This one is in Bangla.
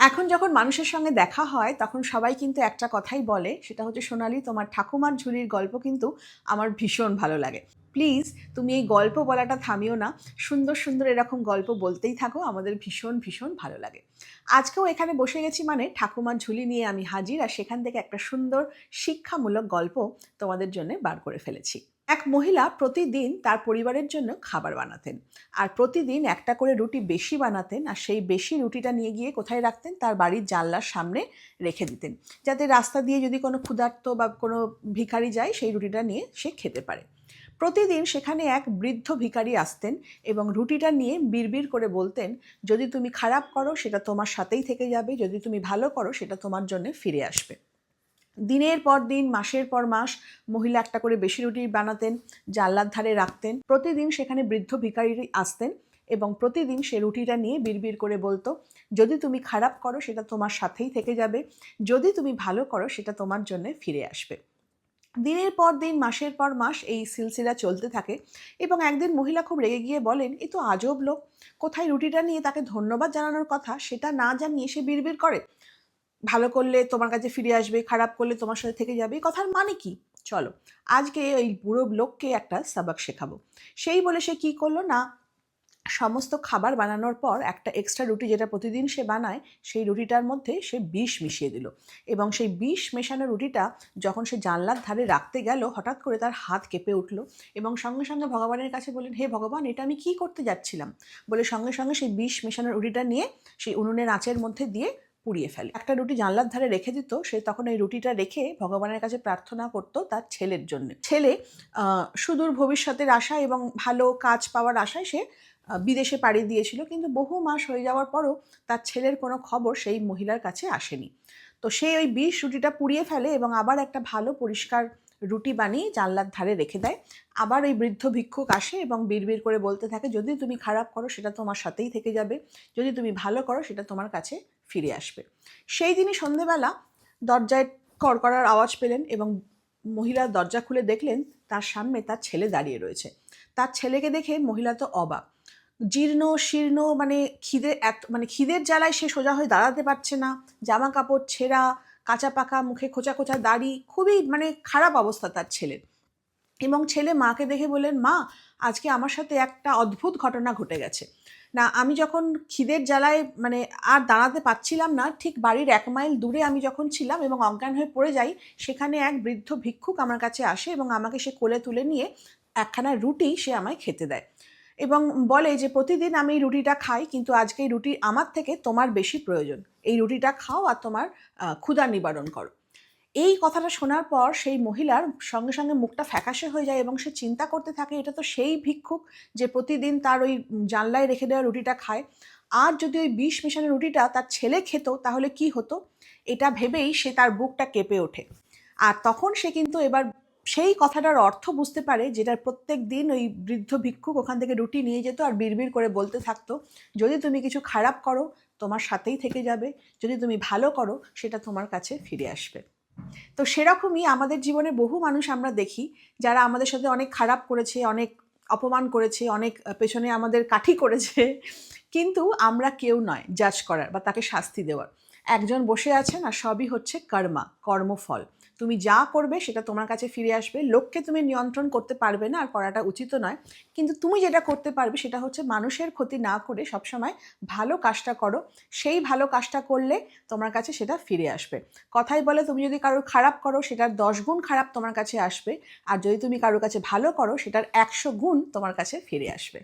এখন যখন মানুষের সঙ্গে দেখা হয়, তখন সবাই কিন্তু একটা কথাই বলে, সেটা হচ্ছে, সোনালি, তোমার ঠাকুমার ঝুলির গল্প কিন্তু আমার ভীষণ ভালো লাগে। প্লিজ, তুমি এই গল্প বলাটা থামিও না। সুন্দর সুন্দর এরকম গল্প বলতেই থাকো, আমাদের ভীষণ ভীষণ ভালো লাগে। আজকেও এখানে বসে গেছি মানে ঠাকুমার ঝুলি নিয়ে আমি হাজির, আর সেখান থেকে একটা সুন্দর শিক্ষামূলক গল্প তোমাদের জন্য বার করে ফেলেছি। এক মহিলা প্রতিদিন তার পরিবারের জন্য খাবার বানাতেন। আর প্রতিদিন একটা করে রুটি বেশি বানাতেন আর সেই বেশি রুটিটা নিয়ে গিয়ে কোথায় রাখতেন? তার বাড়ির জানলার সামনে রেখে দিতেন। যাতে রাস্তা দিয়ে যদি কোনো ক্ষুধার্ত বা কোনো ভিখারি যায়, সেই রুটিটা নিয়ে সে খেতে পারে। প্রতিদিন সেখানে এক বৃদ্ধ ভিখারি আসতেন এবং রুটিটা নিয়ে বিড়বিড় করে বলতেন, যদি তুমি খারাপ করো, সেটা তোমার সাথেই থেকে যাবে। যদি তুমি ভালো করো, সেটা তোমার জন্য ফিরে আসবে। দিনের পর দিন, মাসের পর মাস মহিলা একটা করে বেশি রুটি বানাতেন, জানলার ধারে রাখতেন। প্রতিদিন সেখানে বৃদ্ধ ভিখারি আসতেন এবং প্রতিদিন সে রুটিটা নিয়ে বিড়বিড় করে বলতো, যদি তুমি খারাপ করো, সেটা তোমার সাথেই থেকে যাবে। যদি তুমি ভালো করো, সেটা তোমার জন্য ফিরে আসবে। দিনের পর দিন, মাসের পর মাস এই সিলসিলা চলতে থাকে এবং একদিন মহিলা খুব রেগে গিয়ে বলেন, এ তো আজব লোক। কোথায় রুটিটা নিয়ে তাকে ধন্যবাদ জানানোর কথা? সেটা না জানিয়ে সে বিড়বিড় করে? ভালো করলে তোমার কাছে ফিরে আসবে, খারাপ করলে তোমার সাথে থেকে যাবে, এই কথার মানে কি? চলো, আজকে ওই বুড়ো লোককে একটা সাবাক শেখাবো। সেই বলে সে কি করল না, সমস্ত খাবার বানানোর পর একটা এক্সট্রা রুটি যেটা প্রতিদিন সে বানায়, সেই রুটিটার মধ্যে সে বিষ মিশিয়ে দিল। এবং সেই বিষ মেশানো রুটিটা যখন সে জানলার ধারে রাখতে গেল, হঠাৎ করে তার হাত কেঁপে উঠল এবং সঙ্গে সঙ্গে ভগবানের কাছে বললেন, হে ভগবান, এটা আমি কি করতে যাচ্ছিলাম? বলে সঙ্গে সঙ্গে সেই বিষ মেশানো রুটিটা নিয়ে সেই উনুনের আঁচের মধ্যে দিয়ে পুড়িয়ে ফেলে। একটা রুটি জানলার ধারে রেখে দিত, সে তখন এই রুটিটা রেখে ভগবানের কাছে প্রার্থনা করত তার ছেলের জন্য। ছেলে সুদূর ভবিষ্যতের আশা এবং ভালো কাজ পাওয়ার আশায় সে বিদেশে পাড়ি দিয়েছিল। কিন্তু বহু মাস হয়ে যাওয়ার পরও তার ছেলের কোনো খবর সেই মহিলার কাছে আসেনি। তো সে ওই বিষ রুটিটা পুড়িয়ে ফেলে এবং আবার একটা ভালো পরিষ্কার রুটি বানিয়ে জানলার ধারে রেখে দেয়। আবার ওই বৃদ্ধ ভিক্ষুক আসে এবং বিড়বিড় করে বলতে থাকে, যদি তুমি খারাপ করো, সেটা তোমার সাথেই থেকে যাবে। যদি তুমি ভালো করো, সেটা তোমার কাছে ফিরে আসবে। সেই দিনই সন্ধেবেলা দরজায় কড়কড়ার আওয়াজ পেলেন এবং মহিলা দরজা খুলে দেখলেন তার সামনে তার ছেলে দাঁড়িয়ে রয়েছে। তার ছেলেকে দেখে মহিলা তো অবাক। জীর্ণ, শীর্ণ মানে খিদে এত মানে খিদের জ্বালায় সে সোজা হয়ে দাঁড়াতে পারছে না। জামা কাপড় ছেঁড়া কাঁচা পাকা মুখে খোঁচা খোঁচা দাড়ি, খুবই মানে খারাপ অবস্থা তার ছেলের। এবং ছেলে মাকে দেখে বললেন, মা, আজকে আমার সাথে একটা অদ্ভুত ঘটনা ঘটে গেছে। না, আমি যখন খিদের জ্বালায় মানে আর দাঁড়াতে পারছিলাম না, ঠিক বাড়ির এক মাইল দূরে আমি যখন ছিলাম এবং অজ্ঞান হয়ে পড়ে যাই, সেখানে এক বৃদ্ধ ভিক্ষুক আমার কাছে আসে এবং আমাকে সে কোলে তুলে নিয়ে একখানা রুটি সে আমায় খেতে দেয়। এবং বলে যে, প্রতিদিন আমি রুটিটা খাই, কিন্তু আজকে এই রুটি আমার থেকে তোমার বেশি প্রয়োজন। এই রুটিটা খাও আর তোমার ক্ষুধা নিবারণ করো। এই কথাটা শোনার পর সেই মহিলার সঙ্গে সঙ্গে মুখটা ফ্যাকাশে হয়ে যায় এবং সে চিন্তা করতে থাকে, এটা তো সেই ভিক্ষুক যে প্রতিদিন তার ওই জানলায় রেখে দেওয়া রুটিটা খায়। আর যদি ওই বিষ মেশানো রুটিটা তার ছেলে খেত, তাহলে কি হতো? এটা ভেবেই সে তার বুকটা কেঁপে ওঠে। আর তখন সে কিন্তু এবার সেই কথাটার অর্থ বুঝতে পারে যেটার প্রত্যেক দিন ওই বৃদ্ধ ভিক্ষুক ওখান থেকে রুটি নিয়ে যেত আর বিড়বিড় করে বলতে থাকতো, যদি তুমি কিছু খারাপ করো, তোমার সাথেই থেকে যাবে। যদি তুমি ভালো করো, সেটা তোমার কাছে ফিরে আসবে। তো সেরকমই আমাদের জীবনে বহু মানুষ আমরা দেখি যারা আমাদের সাথে অনেক খারাপ করেছে, অনেক অপমান করেছে, অনেক পেছনে আমাদের কাঠি করেছে। কিন্তু আমরা কেউ নয় জাজ করার বা তাকে শাস্তি দেওয়ার। একজন বসে আছেন আর সবই হচ্ছে কর্মা, কর্মফল। তুমি যা করবে সেটা তোমার কাছে ফিরে আসবে। লোককে তুমি নিয়ন্ত্রণ করতে পারবে না আর করাটা উচিত নয়। কিন্তু তুমি যেটা করতে পারবে সেটা হচ্ছে মানুষের ক্ষতি না করে সবসময় ভালো কাজটা করো। সেই ভালো কাজটা করলে তোমার কাছে সেটা ফিরে আসবে। কথাই বলে তুমি যদি কারোর খারাপ করো, সেটার দশ গুণ খারাপ তোমার কাছে আসবে। আর যদি তুমি কারোর কাছে ভালো করো, সেটার একশো গুণ তোমার কাছে ফিরে আসবে।